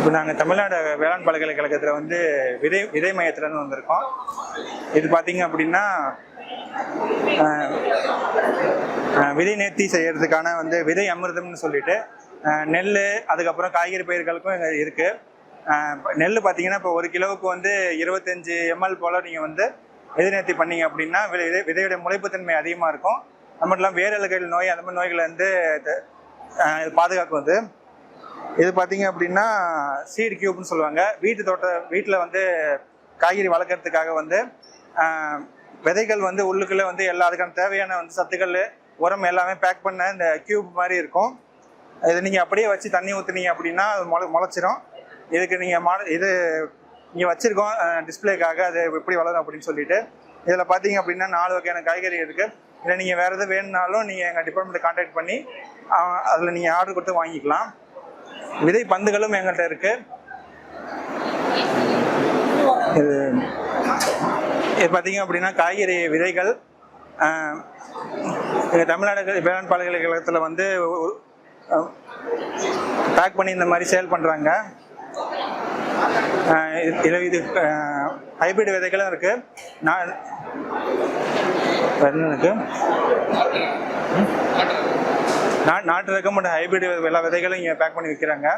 இப்போ நாங்கள் தமிழ்நாடு வேளாண் பல்கலைக்கழகத்தில் வந்து விதை விதை மையத்துலேருந்து வந்திருக்கோம் இது பார்த்தீங்க அப்படின்னா விதை நேர்த்தி செய்கிறதுக்கான வந்து விதை அமிர்தம்னு சொல்லிட்டு நெல் அதுக்கப்புறம் காய்கறி பயிர்களுக்கும் இங்கே இருக்குது நெல் பார்த்தீங்கன்னா இப்போ ஒரு கிலோவுக்கு வந்து இருபத்தஞ்சி எம்எல் போல் நீங்கள் வந்து விதை நேர்த்தி பண்ணீங்க அப்படின்னா விதை விதை- விதையோட முளைப்புத்தன்மை அதிகமாக இருக்கும். அது மட்டும் இல்லாமல் வேரல்கள் நோய் அந்த மாதிரி நோய்களை வந்து இது பாதுகாக்கும் வந்து இது பார்த்தீங்க அப்படின்னா சீட் கியூப்னு சொல்லுவாங்க. வீட்டு தோட்ட வீட்டில் வந்து காய்கறி வளர்க்குறதுக்காக வந்து விதைகள் வந்து உள்ளுக்குள்ளே வந்து எல்லா அதுக்கான தேவையான வந்து சத்துக்கள் உரம் எல்லாமே பேக் பண்ண இந்த கியூப் மாதிரி இருக்கும். இதை நீங்கள் அப்படியே வச்சு தண்ணி ஊற்றுனீங்க அப்படின்னா அது முளை முளைச்சிரும். இதுக்கு நீங்கள் மாட இது இங்கே வச்சுருக்கோம் டிஸ்பிளேக்காக அது எப்படி வளரும் அப்படின்னு சொல்லிட்டு. இதில் பார்த்தீங்க அப்படின்னா நாலு வகையான காய்கறி இருக்குது இல்லை நீங்கள் வேறு எது வேணும்னாலும் நீங்கள் எங்கள் டிபார்ட்மெண்ட்டை கான்டாக்ட் பண்ணி அதில் நீங்கள் ஆர்டர் கொடுத்து வாங்கிக்கலாம். விதை பந்துகளும் எங்கள்கிட்ட இருக்கு. இது இது பார்த்தீங்க அப்படின்னா காய்கறி விதைகள் எங்கள் தமிழ்நாடு வேளாண் பல்கலைக்கழகத்தில் வந்து பேக் பண்ணி இந்த மாதிரி சேல் பண்ணுறாங்க இது இது ஹைபிரிட் விதைகளும் இருக்குது நான் இருக்கு? நாட்டு ரகம் மற்றும் ஹைபிரிட் எல்லா விதைகளும் இங்கே பேக் பண்ணி விற்கிறாங்க